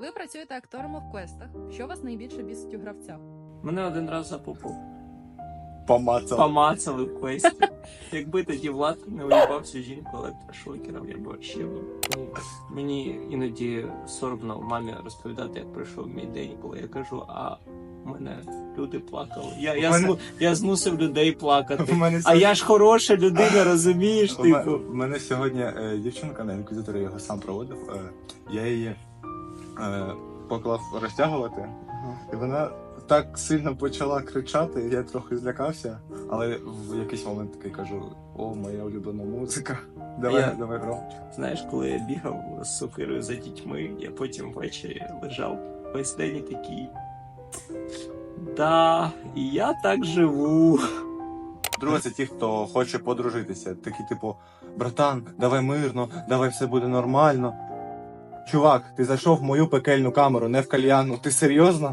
Ви працюєте акторами в квестах. Що вас найбільше бісить у гравцях? Мене один раз за попу Помацав. помацали в квесті. Якби тоді Влад не уїбався жінку електрошокером, я б вообще ну, мені іноді соромно мамі розповідати, як пройшов мій день, коли я кажу, а в мене люди плакали. Я, я, У мене- зму- я змусив людей плакати. Мене А сьогодні- я ж хороша людина, розумієш? У мене- Типу. У мене сьогодні е, дівчинка на інквізиторі його сам проводив. е, я її е, поклав розтягувати, і вона так сильно почала кричати, я трохи злякався, але в якийсь момент такий кажу: о, моя улюблена музика. Давай, Я- давай громче. Знаєш, коли я бігав з сокирою за дітьми, я потім ввечері лежав весь день і такий. Да, і я так живу. Друге, це ті, хто хоче подружитися. Такі, типу, братан, давай мирно, давай все буде нормально. Чувак, ти зайшов в мою пекельну камеру, не в кальянну. Ти серйозно?